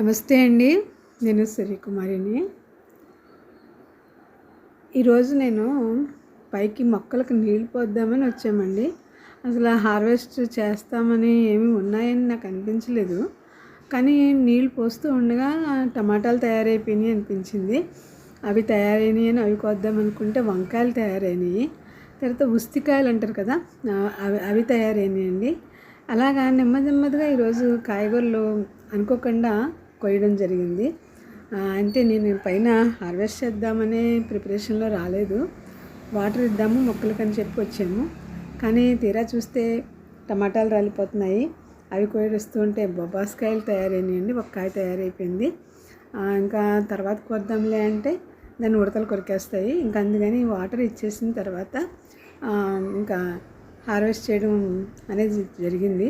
నమస్తే అండి. నేను సూర్యకుమారిని ఈరోజు నేను పైకి మొక్కలకు నీళ్ళు పోద్దామని వచ్చామండి. అసలు హార్వెస్ట్ చేస్తామని ఏమి ఉన్నాయని నాకు అనిపించలేదు. కానీ నీళ్ళు పోస్తూ ఉండగా టమాటాలు తయారైపోయినాయి అనిపించింది. అవి తయారైనాయి అని అవి కొద్దాం అనుకుంటే వంకాయలు తయారైనాయి. తర్వాత ఉస్తికాయలు అంటారు కదా అవి అవి తయారైనాయండి. అలాగా నెమ్మది నెమ్మదిగా ఈరోజు కాయగూరలు అనుకోకుండా కొయ్యడం జరిగింది. అంటే నేను పైన హార్వెస్ట్ చేద్దామనే ప్రిపరేషన్లో రాలేదు. వాటర్ ఇద్దాము మొక్కలకని చెప్పి వచ్చాము. కానీ తీరా చూస్తే టమాటాలు రాలిపోతున్నాయి. అవి కోయడిస్తూ ఉంటే బొబ్బాస్కాయలు తయారైనాయండి ఒక కాయ తయారైపోయింది. ఇంకా తర్వాత కొద్దాంలే అంటే దాన్ని ఉడతలు కొరికేస్తాయి. ఇంకా అందుకని వాటర్ ఇచ్చేసిన తర్వాత ఇంకా హార్వెస్ట్ చేయడం అనేది జరిగింది.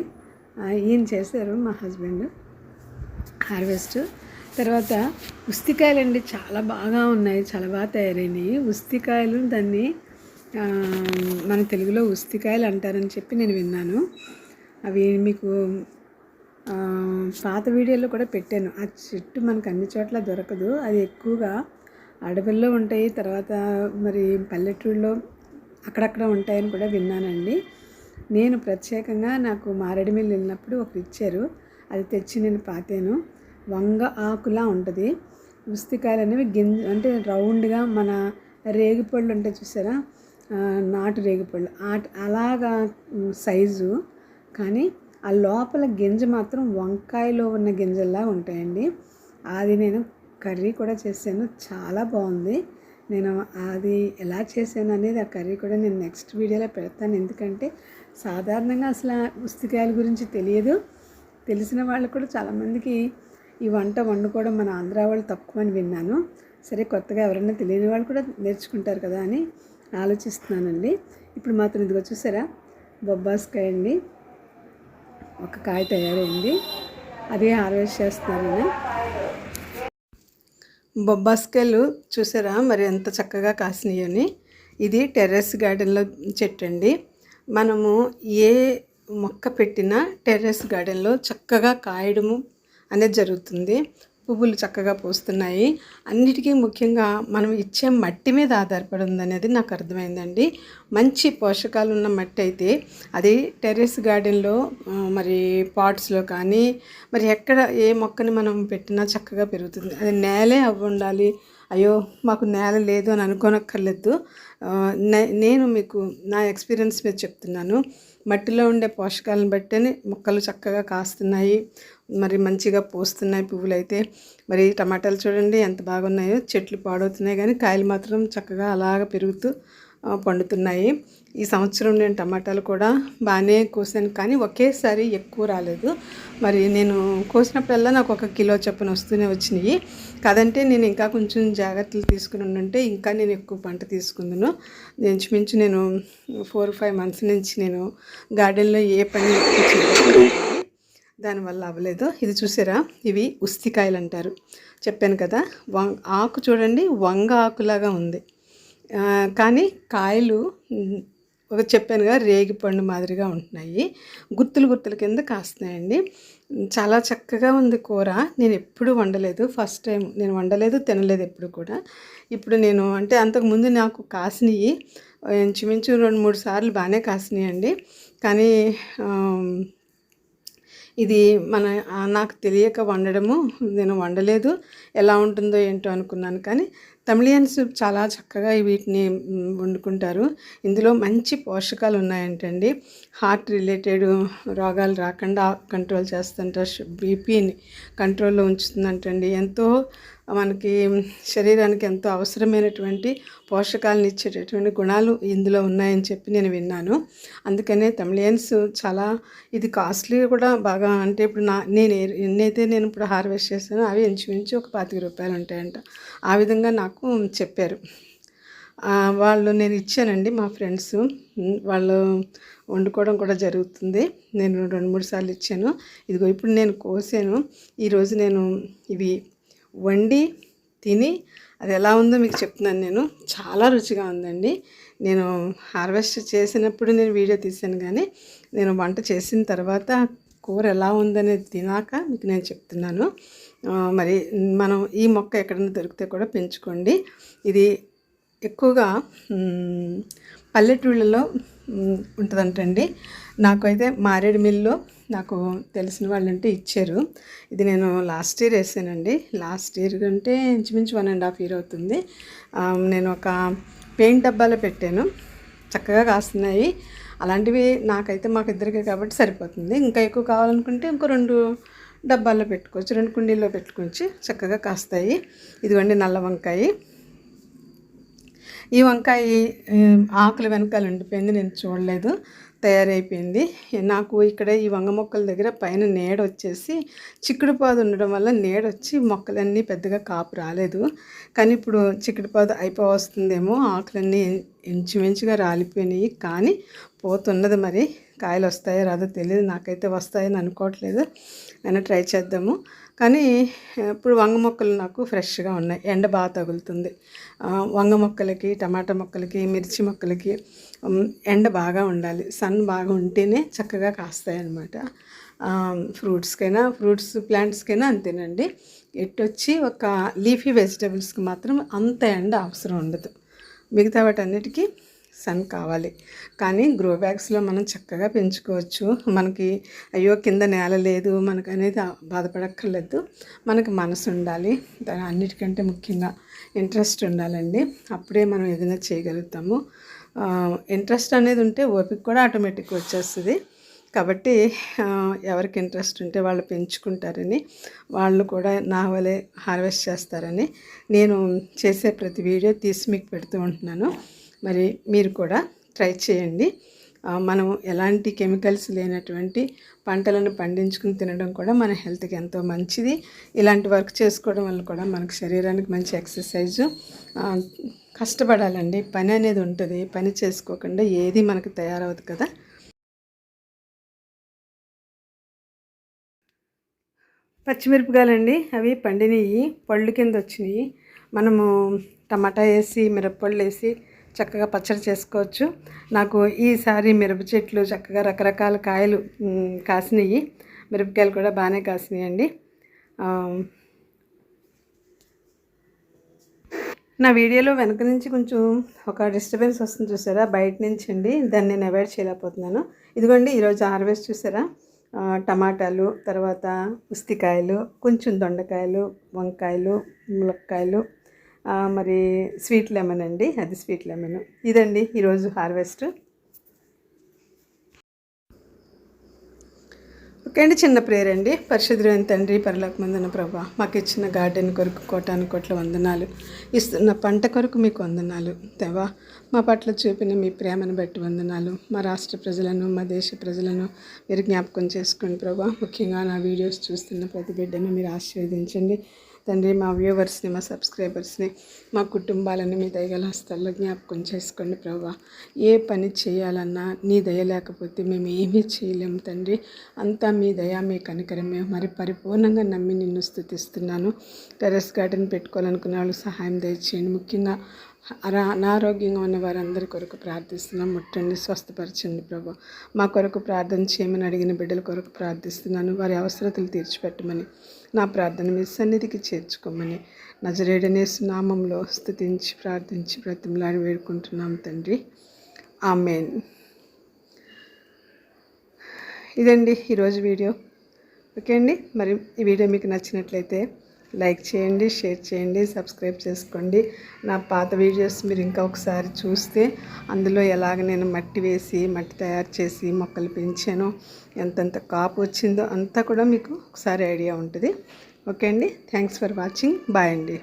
ఈయన చేశారు మా హస్బెండ్. హార్వెస్ట్. తర్వాత ఉస్తికాయలు అండి చాలా బాగా ఉన్నాయి చాలా బాగా తయారైనాయి. ఉస్తికాయలు దాన్ని మన తెలుగులో ఉస్తికాయలు అంటారని చెప్పి నేను విన్నాను. అవి మీకు పాత వీడియోలో కూడా పెట్టాను. ఆ చెట్టు మనకు అన్ని చోట్ల దొరకదు. అది ఎక్కువగా అడవుల్లో ఉంటాయి. తర్వాత మరి పల్లెటూళ్ళలో అక్కడక్కడ ఉంటాయని కూడా విన్నానండి. నేను ప్రత్యేకంగా నాకు మారేడుమిల్లి వెళ్ళినప్పుడు ఒకరు ఇచ్చారు. అది తెచ్చి నేను పాతాను. వంగ ఆకులా ఉంటుంది. ఉస్తికాయలు అనేవి గింజ అంటే రౌండ్గా మన రేగిపళ్ళు ఉంటాయి చూసారా? నాటు రేగిపళ్ళు అలాగా సైజు. కానీ ఆ లోపల గింజ మాత్రం వంకాయలో ఉన్న గింజల్లా ఉంటాయండి. అది నేను కర్రీ కూడా చేశాను. చాలా బాగుంది. నేను అది ఎలా చేశాను అనేది ఆ కర్రీ కూడా నేను నెక్స్ట్ వీడియోలో పెడతాను. ఎందుకంటే సాధారణంగా అసలు ఆ ఉస్తికాయల గురించి తెలియదు. తెలిసిన వాళ్ళు కూడా చాలామందికి ఈ వంట వండుకోవడం మన ఆంధ్ర వాళ్ళు తక్కువ అని విన్నాను. సరే కొత్తగా ఎవరైనా తెలియని వాళ్ళు కూడా నేర్చుకుంటారు కదా అని ఆలోచిస్తున్నానండి. ఇప్పుడు మాత్రం ఇదిగో చూసారా? బొబ్బాస్కాయ అండి. ఒక కాయ తయారైంది. అదే హార్వెస్ట్ చేస్తున్నారు బొబ్బాస్కాయలు చూసారా? మరి ఎంత చక్కగా కాసినాయని ఇది టెర్రస్ గార్డెన్లో చెట్టు అండి. మనము ఏ మొక్క పెట్టినా టెర్రస్ గార్డెన్లో చక్కగా కాయడము అనేది జరుగుతుంది. పువ్వులు చక్కగా పూస్తున్నాయి. అన్నిటికీ ముఖ్యంగా మనం ఇచ్చే మట్టి మీద ఆధారపడి ఉందనేది నాకు అర్థమైందండి. మంచి పోషకాలు ఉన్న మట్టి అయితే అది టెర్రస్ గార్డెన్లో మరి పాట్స్లో కానీ మరి ఎక్కడ ఏ మొక్కని మనం పెట్టినా చక్కగా పెరుగుతుంది. అది నేలే అవ్వి ఉండాలి. అయ్యో మాకు నేల లేదు అని అనుకోనక్కర్లేదు. నేను మీకు నా ఎక్స్పీరియన్స్ మీద చెప్తున్నాను. మట్టిలో ఉండే పోషకాలను బట్టి మొక్కలు చక్కగా కాస్తున్నాయి. మరి మంచిగా పోస్తున్నాయి పువ్వులు అయితే మరి టమాటాలు చూడండి ఎంత బాగున్నాయో. చెట్లు పాడవుతున్నాయి కానీ కాయలు మాత్రం చక్కగా అలాగ పెరుగుతూ పండుతున్నాయి. ఈ సంవత్సరం నేను టమాటాలు కూడా బాగానే కోసాను కానీ ఒకేసారి ఎక్కువ రాలేదు. మరి నేను కోసినప్పుడల్లా నాకు ఒక కిలో చొప్పున వస్తూనే వచ్చినాయి. కాదంటే నేను ఇంకా కొంచెం జాగ్రత్తలు తీసుకుని ఉంటే ఇంకా నేను ఎక్కువ పంట తీసుకుందును. ఇంచుమించు నేను ఫోర్ ఫైవ్ మంత్స్ నుంచి నేను గార్డెన్లో ఏ పని ఎక్కువ దానివల్ల అవ్వలేదు. ఇది చూసారా? ఇవి ఉస్తికాయలు అంటారు చెప్పాను కదా వం ఆకు చూడండి వంగ ఆకులాగా ఉంది. కానీ కాయలు ఒక చెప్పానుగా రేగిపండు మాదిరిగా ఉంటున్నాయి. గుత్తులు గుత్తుల కింద కాస్తున్నాయండి. చాలా చక్కగా ఉంది కూర. నేను ఎప్పుడు వండలేదు. ఫస్ట్ టైం నేను వండలేదు తినలేదు ఎప్పుడు కూడా. ఇప్పుడు నేను అంటే అంతకుముందు నాకు కాసినవి ఇంచుమించు రెండు మూడు సార్లు బాగానే కాసినాయండి. కానీ ఇది మన నాకు తెలియక వండడము నేను వండలేదు. ఎలా ఉంటుందో ఏంటో అనుకున్నాను కానీ తమిళియన్స్ చాలా చక్కగా వీటిని వండుకుంటారు. ఇందులో మంచి పోషకాలు ఉన్నాయంటండి. హార్ట్ రిలేటెడ్ రోగాలు రాకుండా కంట్రోల్ చేస్తుంట బీపీని కంట్రోల్లో ఉంచుతుందంటండి. ఎంతో మనకి శరీరానికి ఎంతో అవసరమైనటువంటి పోషకాలను ఇచ్చేటటువంటి గుణాలు ఇందులో ఉన్నాయని చెప్పి నేను విన్నాను. అందుకనే తమిళియన్స్ చాలా ఇది కాస్ట్లీ కూడా బాగా అంటే ఇప్పుడు నా నేను ఎన్నైతే నేను ఇప్పుడు హార్వెస్ట్ చేస్తానో అవి ఇంచుమించు ఒక పాతిక రూపాయలు ఉంటాయంట. ఆ విధంగా నాకు చెప్పారు. వాళ్ళు నేను ఇచ్చానండి మా ఫ్రెండ్స్. వాళ్ళు వండుకోవడం కూడా జరుగుతుంది. నేను రెండు మూడు సార్లు ఇచ్చాను. ఇదిగో ఇప్పుడు నేను కోసాను. ఈరోజు నేను ఇవి వండి తిని అది ఎలా ఉందో మీకు చెప్తున్నాను నేను. చాలా రుచిగా ఉందండి. నేను హార్వెస్ట్ చేసినప్పుడు నేను వీడియో తీశాను కానీ నేను వంట చేసిన తర్వాత కూర ఎలా ఉందనేది తినాక మీకు నేను చెప్తున్నాను. మరి మనం ఈ మొక్క ఎక్కడైనా దొరికితే కూడా పెంచుకోండి. ఇది ఎక్కువగా పల్లెటూళ్ళలో ఉంటుందంటండి నాకైతే మారేడుమిల్లిలో నాకు తెలిసిన వాళ్ళు ఉంటే ఇచ్చారు. ఇది నేను లాస్ట్ ఇయర్ వేసానండి. లాస్ట్ ఇయర్ అంటే ఇంచుమించు వన్ అండ్ హాఫ్ ఇయర్ అవుతుంది. నేను ఒక పెయింట్ డబ్బాలో పెట్టాను. చక్కగా కాస్తున్నాయి. అలాంటివి నాకైతే మాకు ఇద్దరికే కాబట్టి సరిపోతుంది. ఇంకా ఎక్కువ కావాలనుకుంటే ఇంకో రెండు డబ్బాల్లో పెట్టుకోవచ్చు. రెండు కుండీల్లో పెట్టుకోవచ్చు. చక్కగా కాస్తాయి. ఇదిగోండి నల్ల వంకాయ. ఈ వంకాయ ఆకుల ఆకులు వెనకాల ఉండిపోయింది నేను చూడలేదు. తయారైపోయింది. నాకు ఇక్కడ ఈ వంగ మొక్కల దగ్గర పైన నీడ వచ్చేసి చిక్కుడు పాదు ఉండడం వల్ల నీడ వచ్చి మొక్కలన్నీ పెద్దగా కాపు రాలేదు. కానీ ఇప్పుడు చిక్కుడు పాదు అయిపో వస్తుందేమో ఆకులన్నీ ఇంచుమించుగా రాలిపోయినాయి. కానీ పోతున్నది మరి కాయలు వస్తాయో రాదో తెలియదు నాకైతే వస్తాయని అనుకోవట్లేదు. అయినా ట్రై చేద్దాము. కానీ ఇప్పుడు వంగ మొక్కలు నాకు ఫ్రెష్గా ఉన్నాయి. ఎండ బాగా తగులుతుంది. వంగ మొక్కలకి టమాటా మొక్కలకి మిర్చి మొక్కలకి ఎండ బాగా ఉండాలి. సన్ బాగా ఉంటేనే చక్కగా కాస్తాయి అన్నమాట ఫ్రూట్స్కైనా ఫ్రూట్స్ ప్లాంట్స్కైనా అంతేనండి. ఎట్టొచ్చి వచ్చి ఒక లీఫీ వెజిటబుల్స్కి మాత్రం అంత ఎండ అవసరం ఉండదు. మిగతా వాటన్నిటికీ సన్ కావాలి. కానీ గ్రో బ్యాగ్స్లో మనం చక్కగా పెంచుకోవచ్చు. మనకి అయ్యో కింద నేల లేదు మనకు అనేది బాధపడక్కర్లేదు. మనకి మనసు ఉండాలి. దాని అన్నిటికంటే ముఖ్యంగా ఇంట్రెస్ట్ ఉండాలండి. అప్పుడే మనం ఏదైనా చేయగలుగుతాము. ఇంట్రెస్ట్ అనేది ఉంటే ఓపిక కూడా ఆటోమేటిక్గా వచ్చేస్తుంది. కాబట్టి ఎవరికి ఇంట్రెస్ట్ ఉంటే వాళ్ళు పెంచుకుంటారని వాళ్ళు కూడా నా వలే హార్వెస్ట్ చేస్తారని నేను చేసే ప్రతి వీడియో తీసి మీకు పెడుతూ ఉంటున్నాను. మరి మీరు కూడా ట్రై చేయండి. మనం ఎలాంటి కెమికల్స్ లేనటువంటి పంటలను పండించుకుని తినడం కూడా మన హెల్త్కి ఎంతో మంచిది. ఇలాంటి వర్క్ చేసుకోవడం వల్ల కూడా మనకు శరీరానికి మంచి ఎక్సర్సైజు కష్టపడాలండి. పని అనేది ఉంటుంది. పని చేసుకోకుండా ఏది మనకు తయారవదు కదా. పచ్చిమిరపకాయలండి అవి పండినవి పళ్ళు కింద వచ్చినాయి. మనము టమాటా వేసి మిరప్పళ్ళు వేసి చక్కగా పచ్చడి చేసుకోవచ్చు. నాకు ఈసారి మిరప చెట్లు చక్కగా రకరకాల కాయలు కాసినాయి మిరపకాయలు కూడా బాగానే కాసినాయి అండి నా వీడియోలో వెనక నుంచి కొంచెం ఒక డిస్టర్బెన్స్ వస్తుంది చూసారా? బయట నుంచి అండి. దాన్ని నేను అవాయిడ్ చేయలేకపోతున్నాను. ఇదిగోండి ఈరోజు హార్వెస్ట్ చూసారా? టమాటాలు తర్వాత ఉస్తికాయలు కొంచెం దొండకాయలు వంకాయలు ములక్కాయలు మరి స్వీట్ లెమన్ అండి అది స్వీట్ లెమన్. ఇదండి ఈరోజు హార్వెస్ట్. ఓకే అండి చిన్న ప్రేయర్ అండి. పరిశుద్ధమైన తండ్రి పరలోకమందున ప్రభా మాకు ఇచ్చిన గార్డెన్ కొరకు కోటాను కోట్ల వందనాలు. ఇస్తున్న పంట కొరకు మీకు వందనాలు. దేవా మా పట్ల చూపిన మీ ప్రేమను బట్టి వందనాలు. మా రాష్ట్ర ప్రజలను మా దేశ ప్రజలను మీరు జ్ఞాపకం చేసుకోండి ప్రభా. ముఖ్యంగా నా వీడియోస్ చూస్తున్న ప్రతి బిడ్డను మీరు ఆశీర్వదించండి. తండ్రి మా వ్యూవర్స్ని మా సబ్స్క్రైబర్స్ని మా కుటుంబాలను మీ దయగల హస్తాల్లో జ్ఞాపకం చేసుకోండి ప్రభా. ఏ పని చేయాలన్నా నీ దయ లేకపోతే మేము ఏమీ చేయలేము తండ్రి. అంతా మీ దయ మీ కనికరమే మరి పరిపూర్ణంగా నమ్మి నిన్ను స్థుతిస్తున్నాను. టెరెస్ గార్డెన్ పెట్టుకోవాలనుకునే వాళ్ళు సహాయం దయచేయండి. ముఖ్యంగా అరా అనారోగ్యంగా ఉన్న వారందరి కొరకు ప్రార్థిస్తున్నాం. ముట్టండి స్వస్థపరచండి ప్రభు. మా కొరకు ప్రార్థన చేయమని అడిగిన బిడ్డల కొరకు ప్రార్థిస్తున్నాను. వారి అవసరతలు తీర్చిపెట్టమని. నా ప్రార్థన మీ సన్నిధికి చేర్చుకోమని నజరేడనేసు నామంలో స్థుతించి ప్రార్థించి బ్రతిమలాడి వేడుకుంటున్నాం తండ్రి. ఆమెన్. ఇదండి ఈరోజు వీడియో. ఓకే అండి. మరి ఈ వీడియో మీకు నచ్చినట్లయితే లైక్ చేయండి షేర్ చేయండి సబ్స్క్రైబ్ చేసుకోండి. నా పాత వీడియోస్ మీరు ఇంకా ఒకసారి చూస్తే అందులో ఎలాగ నేను మట్టి వేసి మట్టి తయారు చేసి మొక్కలు పెంచానో ఎంతెంత కాపు వచ్చిందో అంతా కూడా మీకు ఒకసారి ఐడియా ఉంటుంది. ఓకే అండి. థ్యాంక్స్ ఫర్ వాచింగ్ బాయ్ అండి.